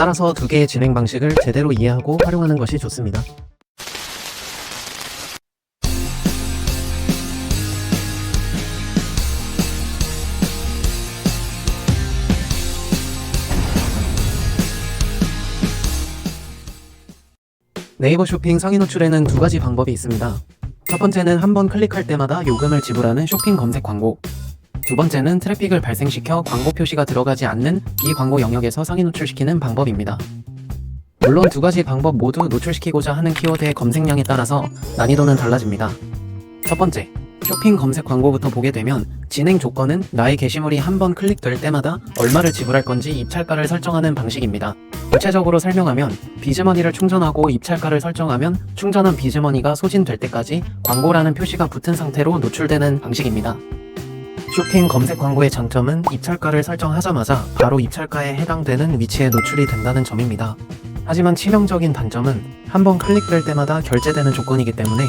따라서 두 개의 진행 방식을 제대로 이해하고 활용하는 것이 좋습니다. 네이버 쇼핑 상위 노출에는 두 가지 방법이 있습니다. 첫 번째는 한 번 클릭할 때마다 요금을 지불하는 쇼핑 검색 광고. 두 번째는 트래픽을 발생시켜 광고 표시가 들어가지 않는 비광고 영역에서 상위 노출시키는 방법입니다. 물론 두 가지 방법 모두 노출시키고자 하는 키워드의 검색량에 따라서 난이도는 달라집니다. 첫 번째, 쇼핑 검색 광고부터 보게 되면 진행 조건은 나의 게시물이 한 번 클릭될 때마다 얼마를 지불할 건지 입찰가를 설정하는 방식입니다. 구체적으로 설명하면 비즈머니를 충전하고 입찰가를 설정하면 충전한 비즈머니가 소진될 때까지 광고라는 표시가 붙은 상태로 노출되는 방식입니다. 쇼핑 검색 광고의 장점은 입찰가를 설정하자마자 바로 입찰가에 해당되는 위치에 노출이 된다는 점입니다. 하지만 치명적인 단점은 한 번 클릭될 때마다 결제되는 조건이기 때문에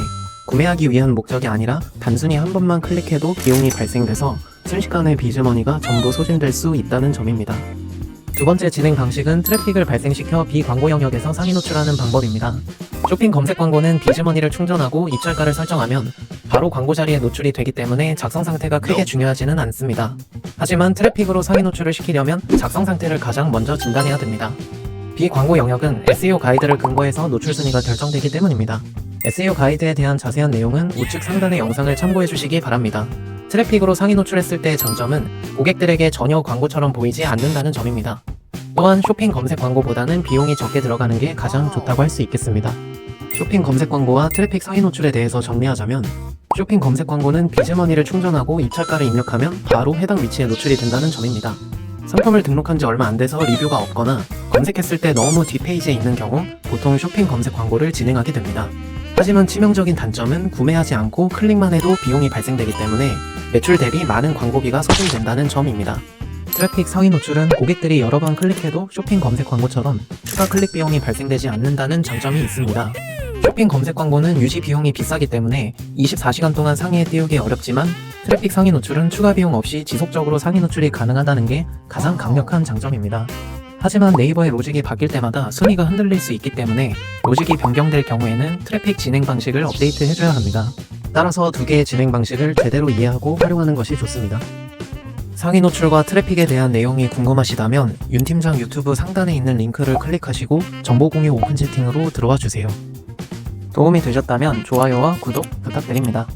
구매하기 위한 목적이 아니라 단순히 한 번만 클릭해도 비용이 발생돼서 순식간에 비즈머니가 전부 소진될 수 있다는 점입니다. 두 번째 진행 방식은 트래픽을 발생시켜 비광고 영역에서 상위 노출하는 방법입니다. 쇼핑 검색 광고는 비즈머니를 충전하고 입찰가를 설정하면 바로 광고 자리에 노출이 되기 때문에 작성 상태가 크게 중요하지는 않습니다. 하지만 트래픽으로 상위 노출을 시키려면 작성 상태를 가장 먼저 진단해야 됩니다. 비광고 영역은 SEO 가이드를 근거해서 노출 순위가 결정되기 때문입니다. SEO 가이드에 대한 자세한 내용은 우측 상단의 영상을 참고해 주시기 바랍니다. 트래픽으로 상위 노출했을 때의 장점은 고객들에게 전혀 광고처럼 보이지 않는다는 점입니다. 또한 쇼핑 검색 광고보다는 비용이 적게 들어가는 게 가장 좋다고 할 수 있겠습니다. 쇼핑 검색 광고와 트래픽 상위 노출에 대해서 정리하자면 쇼핑 검색 광고는 비즈머니를 충전하고 입찰가를 입력하면 바로 해당 위치에 노출이 된다는 점입니다. 상품을 등록한 지 얼마 안 돼서 리뷰가 없거나 검색했을 때 너무 뒷페이지에 있는 경우 보통 쇼핑 검색 광고를 진행하게 됩니다. 하지만 치명적인 단점은 구매하지 않고 클릭만 해도 비용이 발생되기 때문에 매출 대비 많은 광고비가 소진된다는 점입니다. 트래픽 상위 노출은 고객들이 여러 번 클릭해도 쇼핑 검색 광고처럼 추가 클릭 비용이 발생되지 않는다는 장점이 있습니다. 쇼핑 검색 광고는 유지 비용이 비싸기 때문에 24시간 동안 상위에 띄우기 어렵지만 트래픽 상위 노출은 추가 비용 없이 지속적으로 상위 노출이 가능하다는 게 가장 강력한 장점입니다. 하지만 네이버의 로직이 바뀔 때마다 순위가 흔들릴 수 있기 때문에 로직이 변경될 경우에는 트래픽 진행 방식을 업데이트 해줘야 합니다. 따라서 두 개의 진행 방식을 제대로 이해하고 활용하는 것이 좋습니다. 상위 노출과 트래픽에 대한 내용이 궁금하시다면 윤 팀장 유튜브 상단에 있는 링크를 클릭하시고 정보 공유 오픈 채팅으로 들어와 주세요. 도움이 되셨다면 좋아요와 구독 부탁드립니다.